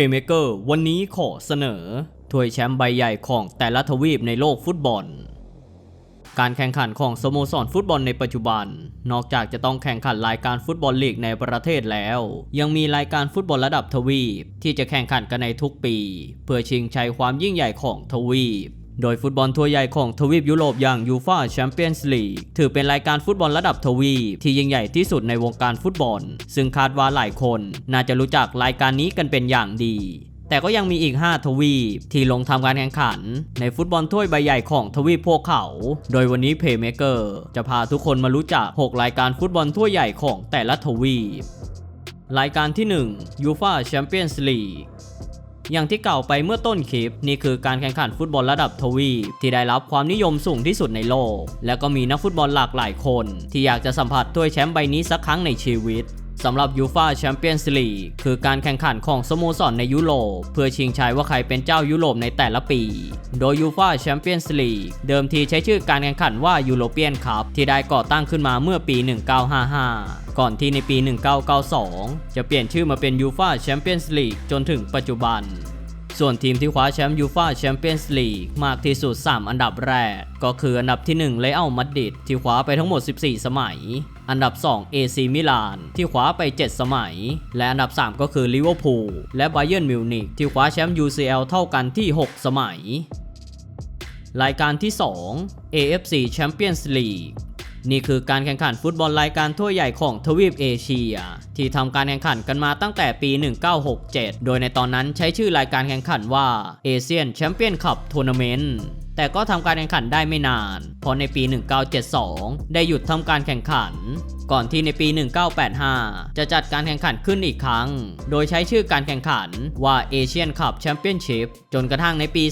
Playmaker วันนี้ขอเสนอถ้วยแชมป์ใบใหญ่ของแต่ละทวีปในโลกฟุตบอล การแข่งขันของสโมสรฟุตบอลในปัจจุบัน นอกจากจะต้องแข่งขันรายการฟุตบอลลีกในประเทศแล้ว ยังมีรายการฟุตบอลระดับทวีป ที่จะแข่งขันกันในทุกปี เพื่อชิงชัยความยิ่งใหญ่ของทวีป โดยฟุตบอลทัวร์ใหญ่ของทวีปยุโรปอย่างยูฟาแชมเปี้ยนส์ลีกถือเป็นรายการฟุตบอลระดับทวีปที่ยิ่งใหญ่ที่สุดในวงการฟุตบอล ซึ่งคาดว่าหลายคนน่าจะรู้จักรายการนี้กันเป็นอย่างดีแต่ก็ยังมีอีก 5 ทวีป ที่ลงทำการแข่งขัน ในฟุตบอลถ้วยใบใหญ่ของทวีปพวกเขา โดยวันนี้เพย์เมเกอร์จะพาทุกคนมารู้จัก 6 รายการฟุตบอลถ้วยใหญ่ของแต่ละทวีป รายการที่1ยูฟา อย่างที่กล่าวไปเมื่อต้นคลิป นี่คือการแข่งขันฟุตบอลระดับทวีปที่ได้รับความนิยมสูงที่สุดในโลก และก็มีนักฟุตบอลหลากหลายคน ที่อยากจะสัมผัสถ้วยแชมป์ใบนี้สักครั้งในชีวิต สำหรับยูฟาแชมเปี้ยนส์ลีกคือการแข่งขันของสโมสรในยุโรป เพื่อชิงชัยว่าใครเป็นเจ้ายุโรปในแต่ละปี โดยยูฟาแชมเปี้ยนส์ลีกเดิมทีใช้ชื่อการแข่งขันว่ายูโรเปียนคัพที่ได้ก่อตั้งขึ้นมาเมื่อปี 1955 ก่อนที่ในปี 1992 จะเปลี่ยนชื่อมาเป็นยูฟาแชมเปี้ยนส์ลีกจนถึงปัจจุบันส่วนทีมที่คว้าแชมป์ยูฟาแชมเปี้ยนส์ลีกมากที่สุด 3 อันดับแรก ก็คืออันดับที่ 1 เลอัลมาดริดที่คว้าไปทั้งหมด 14 สมัย อันดับ 2 AC มิลาน ที่คว้าไป 7 สมัย และอันดับ 3 ก็คือลิเวอร์พูลและไบเยิร์นมิวนิกที่คว้าแชมป์ UCL เท่ากันที่ 6 สมัย รายการที่ 2 AFC Champions League นี่คือการแข่งขันฟุตบอลรายการทั่วใหญ่ของทวีปเอเชีย ที่ทำการแข่งขันกันมาตั้งแต่ปี 1967 โดยในตอนนั้นใช้ชื่อรายการแข่งขันว่า Asian Champion Cup Tournament แต่ก็ทำการแข่งขันได้ไม่นาน เพราะในปี 1972 ได้หยุดทำการแข่งขัน ก่อนที่ในปี 1985 จะจัดการแข่งขันขึ้นอีกครั้ง โดยใช้ชื่อการแข่งขันว่า Asian Cup Championship จนกระทั่งในปี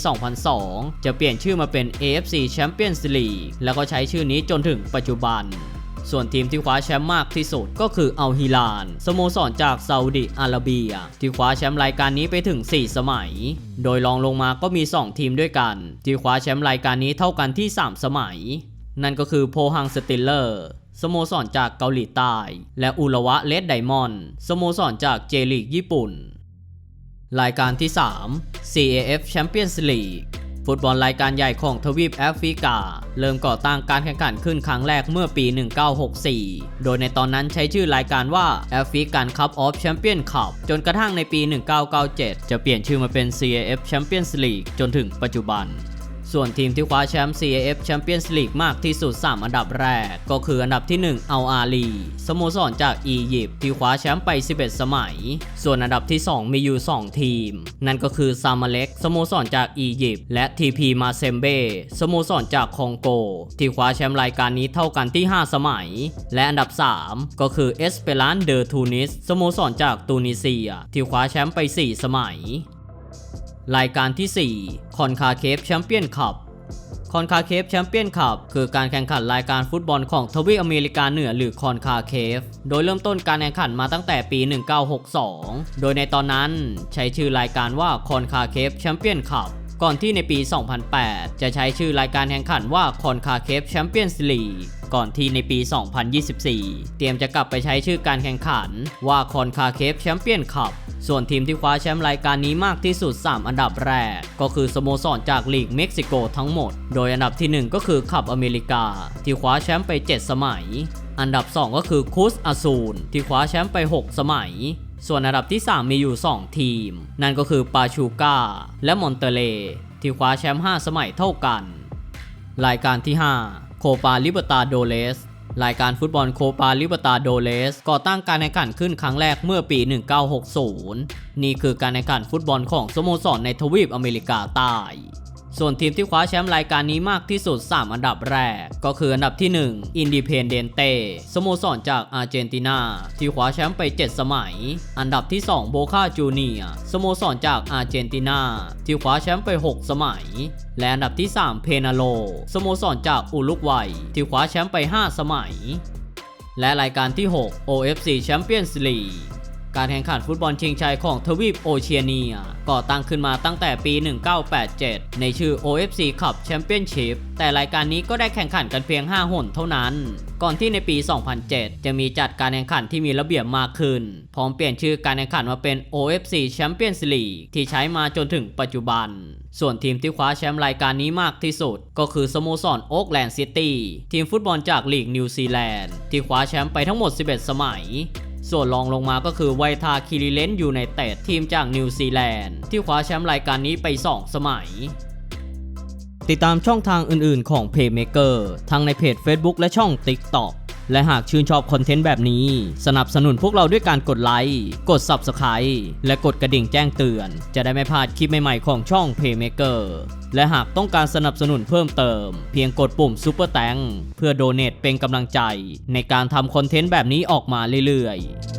2002 จะเปลี่ยนชื่อมาเป็น AFC Champions League แล้วก็ใช้ชื่อนี้จนถึงปัจจุบัน ส่วนทีมที่คว้าแชมป์มากที่สุดก็คืออัลฮิลานสโมสรจากซาอุดิอาระเบีย ที่คว้าแชมป์รายการนี้ไปถึง 4 สมัย โดยรองลงมาก็มี 2 ทีมด้วยกัน ที่คว้าแชมป์รายการนี้เท่ากันที่ 3 สมัย นั่นก็คือโพฮังสติลเลอร์สโมสรจากเกาหลีใต้ และอุระวะเลดไดมอนด์สโมสรจากเจลีกญี่ปุ่น รายการที่ 3 CAF Champions League ฟุตบอลรายการใหญ่ของทวีปแอฟริกา เริ่มก่อตั้งการแข่งขันขึ้นครั้งแรกเมื่อปี 1964 โดยในตอนนั้นใช้ชื่อรายการว่า African Cup of Champions Cup จนกระทั่งในปี 1997 จะเปลี่ยนชื่อมาเป็น CAF Champions League จนถึงปัจจุบัน ส่วนทีมที่คว้าแชมป์ CAF Champions League มากที่สุด 3 อันดับแรก ก็คืออันดับที่ 1 อัลอาลีสโมสรจากอียิปต์ที่คว้าแชมป์ไป 11 สมัย ส่วนอันดับที่ 2 มีอยู่ 2 ทีม นั่นก็คือซามาเล็กสโมสรจากอียิปต์และ TP มาเซมเบสโมสรจากคองโก ที่คว้าแชมป์รายการนี้เท่ากันที่ 5 สมัย และอันดับ 3 ก็คือเอสเปรานเดอทูนิสสโมสรจากตูนิเซีย ที่คว้าแชมป์ไป 4 สมัย รายการที่ 4 คอนคาเคฟแชมเปี้ยนคัพคอนคาเคฟแชมเปี้ยนคัพคือการแข่งขันรายการฟุตบอลของทวีปอเมริกาเหนือหรือคอนคาเคฟโดยเริ่มต้นการแข่งขันมาตั้งแต่ปี 1962 โดยในตอนนั้นใช้ชื่อรายการว่าคอนคาเคฟแชมเปี้ยนคัพก่อนที่ในปี 2008 จะใช้ชื่อรายการแข่งขันว่าคอนคาเคฟแชมเปี้ยนส์ลีกก่อนที่ในปี 2024 เตรียมจะกลับไปใช้ชื่อการแข่งขันว่าคอนคาเคฟแชมเปี้ยนคัพ ส่วนทีมที่คว้าแชมป์รายการนี้มากที่สุด 3 อันดับแรก ก็คือสโมสรจากลีกเม็กซิโกทั้งหมด โดยอันดับที่ 1 ก็คือขับอเมริกา ที่คว้าแชมป์ไป 7 สมัย อันดับ 2 ก็คือคุสอาซูนที่คว้าแชมป์ไป 6 สมัย ส่วนอันดับที่ 3 มีอยู่ 2 ทีม นั่นก็คือปาชูกาและมอนเตเล ที่คว้าแชมป์5สมัยเท่ากัน รายการที่ 5 โคปาลิเบตาโดเลส รายการฟุตบอลโคปาลิบตาโดเลสก่อตั้งการแข่งขันขึ้นครั้งแรกเมื่อปี 1960 นี่คือการแข่งขันฟุตบอลของสโมสรในทวีปอเมริกาใต้ ส่วนทีมที่คว้าแชมป์รายการนี้มากที่สุด 3 อันดับแรก ก็คืออันดับที่ 1 อินดิเพนเดนเตสโมสรจากอาร์เจนตินา ที่คว้าแชมป์ไป 7 สมัย อันดับที่ 2 โบคาจูเนียสโมสรจากอาร์เจนตินา ที่คว้าแชมป์ไป 6 สมัย และอันดับที่ 3 เพนาโลสโมสรจากอุรุกวัย ที่คว้าแชมป์ไป 5 สมัย และรายการที่ 6 OFC Champions League การแข่งขันฟุตบอลชิงชัยของทวีปโอเชียเนีย ก่อตั้งขึ้นมาตั้งแต่ปี 1987 ในชื่อ OFC Cup Championship แต่รายการนี้ก็ได้แข่งขันกันเพียง 5 หนเท่านั้น ก่อนที่ในปี 2007 จะมีจัดการแข่งขันที่มีระเบียบมากขึ้น พร้อมเปลี่ยนชื่อการแข่งขันมาเป็น OFC Champions League ที่ใช้มาจนถึงปัจจุบัน ส่วนทีมที่คว้าแชมป์รายการนี้มากที่สุด ก็คือสโมสรโอ๊กแลนด์ซิตี้ทีมฟุตบอลจากลีกนิวซีแลนด์ที่คว้าแชมป์ไปทั้งหมด 11 สมัย ส่วนรองลงมาก็คือไวทาคิริเลนอยู่ในเตดทีมจากนิวซีแลนด์ที่คว้าแชมป์รายการนี้ไป 2 สมัย ติดตามช่องทางอื่นๆของ Paymaker ทั้งในเพจ Facebook และช่อง TikTok และหากชื่นชอบคอนเทนต์แบบนี้ สนับสนุนพวกเราด้วยการกดไลค์ กด Subscribe และกดกระดิ่งแจ้งเตือน จะได้ไม่พลาดคลิปใหม่ๆของช่อง Paymaker และหากต้องการสนับสนุนเพิ่มเติม เพียงกดปุ่ม Super t a n k เพื่อโดเน a t เป็นกำลังใจ ในการทำคอนเทนต์แบบนี้ออกมาเรื่อยๆ